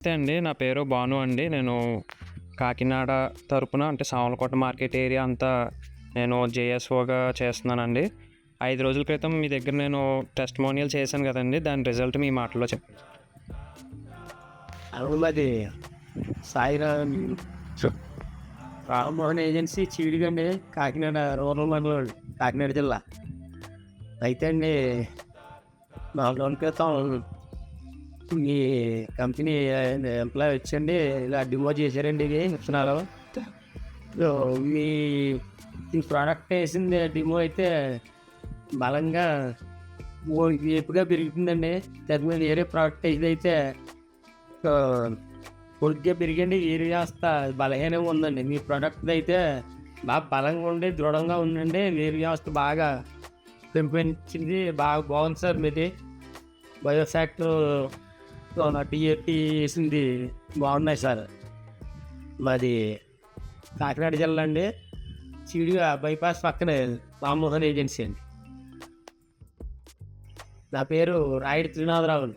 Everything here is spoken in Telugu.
నమస్తే అండి. నా పేరు భాను అండి. నేను కాకినాడ తరపున అంటే సామలకోట మార్కెట్ ఏరియా అంతా నేను జేఎస్ఓగా చేస్తున్నానండి. ఐదు రోజుల క్రితం మీ దగ్గర నేను టెస్ట్మోనియల్ చేశాను కదండి. దాని రిజల్ట్ మీ మాటలో చెప్పండి అవునది సాయిరామ్. రామ్మోహన్ ఏజెన్సీ చీడిగండి కాకినాడ రూరల్ మండలం కాకినాడ జిల్లా. అయితే అండి నాలుగు రోజుల క్రితం మీ కంపెనీ ఎంప్లాయ్ వచ్చండి ఇలా డిమో చేశారండి ఇది విత్తనాలు. మీ ఈ ప్రోడక్ట్ వేసింది డిమో అయితే బలంగా ఓ- ఏపుగా పెరుగుతుందండి. తగిన వేరే ప్రోడక్ట్ ఇదైతే కొద్దిగా పెరిగండి ఏరు వ్యవస్థ బలహీనంగా ఉందండి. మీ ప్రోడక్ట్ అయితే బాగా బలంగా ఉండి దృఢంగా ఉందండి. వేరు వ్యవస్థ బాగా పెంపొందించింది బాగా బాగుంది సార్ మీది. బయోఫ్యాక్టర్ నా టీఏపీ వేసింది బాగున్నాయి సార్. మాది కాకినాడ జిల్లా అండి. చీడిగా బైపాస్ పక్కనే రామ్మోహన్ ఏజెన్సీ అండి. నా పేరు రాయుడు త్రినాథరావు అండి.